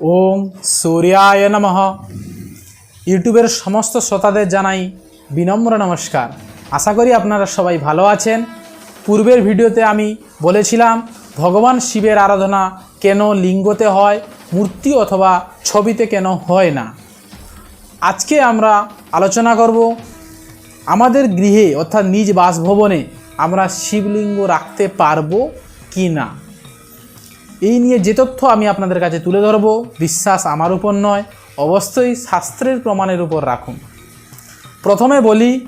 ওম সূর্যায় নমঃ। ইউটিউবের সমস্ত শ্রোতাদের জানাই বিনম্র নমস্কার। আশা করি আপনারা সবাই ভালো আছেন। পূর্বের ভিডিওতে আমি বলেছিলাম, ভগবান শিবের আরাধনা কেন লিঙ্গতে হয়, মূর্তি অথবা ছবিতে কেন হয় না? আজকে আমরা আলোচনা করব, আমাদের গৃহে অর্থাৎ নিজ বাসভবনে আমরা শিবলিঙ্গ রাখতে পারব কি না? এই নিয়ে যে তথ্য আমি আপনাদের কাছে তুলে ধরব, বিশ্বাস আমার উপর নয়, অবশ্যই শাস্ত্রের প্রমাণের উপর রাখুন। প্রথমে বলি,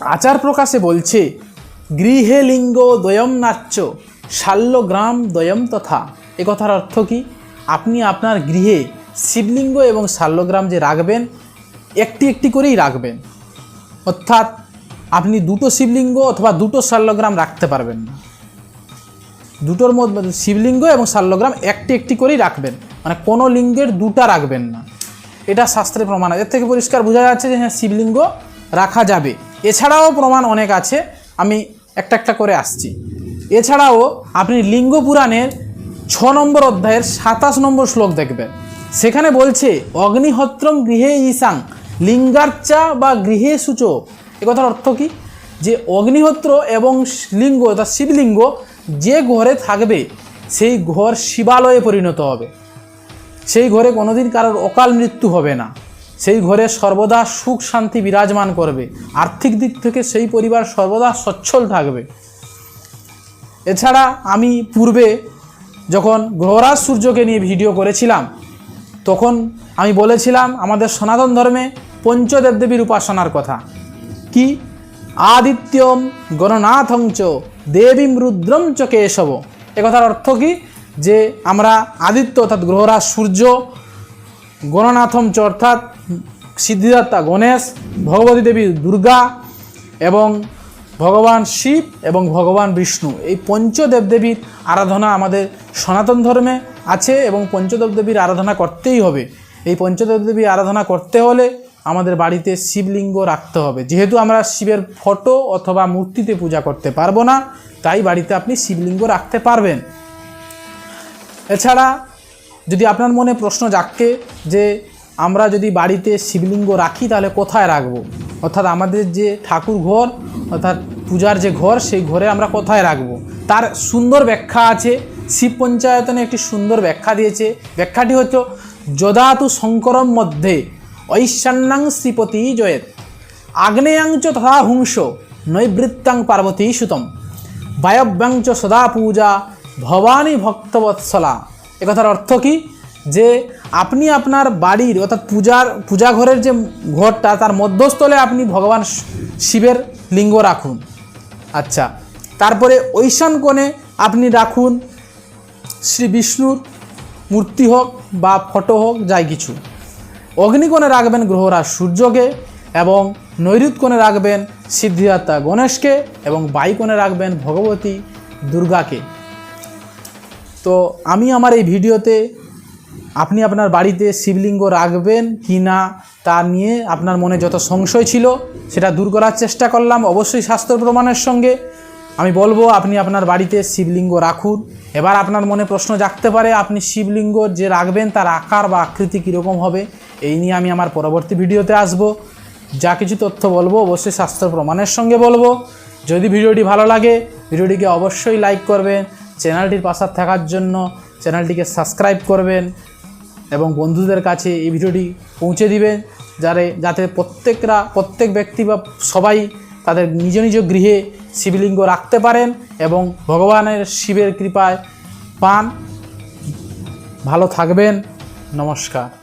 আচার প্রকাশে বলছে, গৃহে লিঙ্গ দ্বয়ম নাচ্য শাল্যগ্রাম দ্বয়ম তথা। এ কথার অর্থ কি? আপনি আপনার গৃহে শিবলিঙ্গ এবং শাল্যগ্রাম যে রাখবেন, একটি একটি করেই রাখবেন। অর্থাৎ আপনি দুটো শিবলিঙ্গ অথবা দুটো শাল্যগ্রাম রাখতে পারবেন না। দুটোর মধ্যে শিবলিঙ্গ এবং শাল্যগ্রাম একটি একটি করেই রাখবেন। মানে কোনো লিঙ্গের দুটা রাখবেন না। এটা শাস্ত্রে প্রমাণ আছে। এর থেকে পরিষ্কার বোঝা যাচ্ছে যে হ্যাঁ শিবলিঙ্গ রাখা যাবে। এছাড়াও প্রমাণ অনেক আছে। আমি একটা একটা করে আসছি। এছাড়াও আপনি লিঙ্গ পুরাণের ছ নম্বর অধ্যায়ের সাতাশ নম্বর শ্লোক দেখবেন। সেখানে বলছে, অগ্নিহত্রম গৃহে ঈশাং, লিঙ্গার্চা বা গৃহে সূচ। এ কথার অর্থ কী? যে অগ্নিহত্র এবং লিঙ্গ, অর্থাৎ শিবলিঙ্গ যে ঘরে থাকবে, সেই ঘর শিবালয়ে পরিণত হবে। সেই ঘরে কোনোদিন কারোর অকাল মৃত্যু হবে না। সেই ঘরে সর্বদা সুখ, শান্তি বিরাজমান করবে। আর্থিক দিক থেকে সেই পরিবার সর্বদা সচ্ছল থাকবে। এছাড়া আমি পূর্বে যখন গ্রহরাজ সূর্যকে নিয়ে ভিডিও করেছিলাম, তখন আমি বলেছিলাম আমাদের সনাতন ধর্মে পঞ্চদেবদেবীর উপাসনার কথা। কি? আদিত্যম গণনাথং চ দেবীম রুদ্রম চ এসব এ কথার অর্থ কি? যে আমরা আদিত্য অর্থাৎ গ্রহরাজ সূর্য, গণনাথম চ অর্থাৎ সিদ্ধিদাতা গণেশ, ভগবতী দেবী দুর্গা এবং ভগবান শিব এবং ভগবান বিষ্ণু। এই পঞ্চদেব দেবীর আরাধনা আমাদের সনাতন ধর্মে আছে এবং পঞ্চদেব দেবীর আরাধনা করতেই হবে। এই পঞ্চদেব দেবীর আরাধনা করতে হলে আমাদের বাড়িতে শিবলিঙ্গ রাখতে হবে। যেহেতু আমরা শিবের ফটো অথবা মূর্তিতে পূজা করতে পারব না, তাই বাড়িতে আপনি শিবলিঙ্গ রাখতে পারবেন। এছাড়া যদি আপনার মনে প্রশ্ন জাগকে যে আমরা যদি বাড়িতে শিবলিঙ্গ রাখি তাহলে কোথায় রাখব? অর্থাৎ আমাদের যে ঠাকুর ঘর, অর্থাৎ পূজার যে ঘর, সেই ঘরে আমরা কোথায় রাখব? তার সুন্দর ব্যাখ্যা আছে। শিব পঞ্চায়তনে একটি সুন্দর ব্যাখ্যা দিয়েছে। ব্যাখ্যাটি হচ্ছে, যদাতু শঙ্করম মধ্যে ঐশান্যাং শ্রীপতি জয়েত। আগ্নেয়াংচ তথা হুংস, নৈবৃত্তাং পার্বতী সুতম। বায়ব্যাংচ সদা পূজা, ভবানী ভক্তবৎসলা। এ কথার অর্থ কি? যে আপনি আপনার বাড়ির অর্থাৎ পূজার পূজা ঘরের যে ঘরটা, তার মধ্যস্থলে আপনি ভগবান শিবের লিঙ্গ রাখুন। আচ্ছা তারপরে ঐশান কোণে আপনি রাখুন শ্রী বিষ্ণুর মূর্তি হোক বা ফটো হোক, যাই কিছু। অগ্নিকোণে রাখবেন গ্রহরাজ সূর্যকে এবং নৈরুত কোণে রাখবেন সিদ্ধিদাতা গণেশকে এবং বাইকোণে রাখবেন ভগবতী দুর্গাকে। তো আমি আমার এই ভিডিওতে আপনি আপনার বাড়িতে শিবলিঙ্গ রাখবেন কি না তা নিয়ে আপনার মনে যত সংশয় ছিল সেটা দূর করার চেষ্টা করলাম। অবশ্যই স্বাস্থ্য প্রমাণের সঙ্গে আমি বলব, আপনি আপনার বাড়িতে শিবলিঙ্গ রাখুন। এবার আপনার মনে প্রশ্ন জাগতে পারে, আপনি শিবলিঙ্গ যে রাখবেন, তার আকার বা আকৃতি কীরকম হবে, এই নিয়ে আমি আমার পরবর্তী ভিডিওতে আসব। যা কিছু তথ্য বলব, অবশ্যই স্বাস্থ্য প্রমাণের সঙ্গে বলব। যদি ভিডিওটি ভালো লাগে, ভিডিওটিকে অবশ্যই লাইক করবেন, চ্যানেলটির পাশে থাকার জন্য চ্যানেলটিকে সাবস্ক্রাইব করবেন এবং বন্ধুদের কাছে এই ভিডিওটি পৌঁছে দিবেন, যারে যাতে প্রত্যেকরা প্রত্যেক ব্যক্তি বা সবাই তাদের নিজ নিজ গৃহে শিবলিঙ্গ রাখতে পারেন এবং ভগবানের শিবের কৃপায় পান। ভালো থাকবেন। নমস্কার।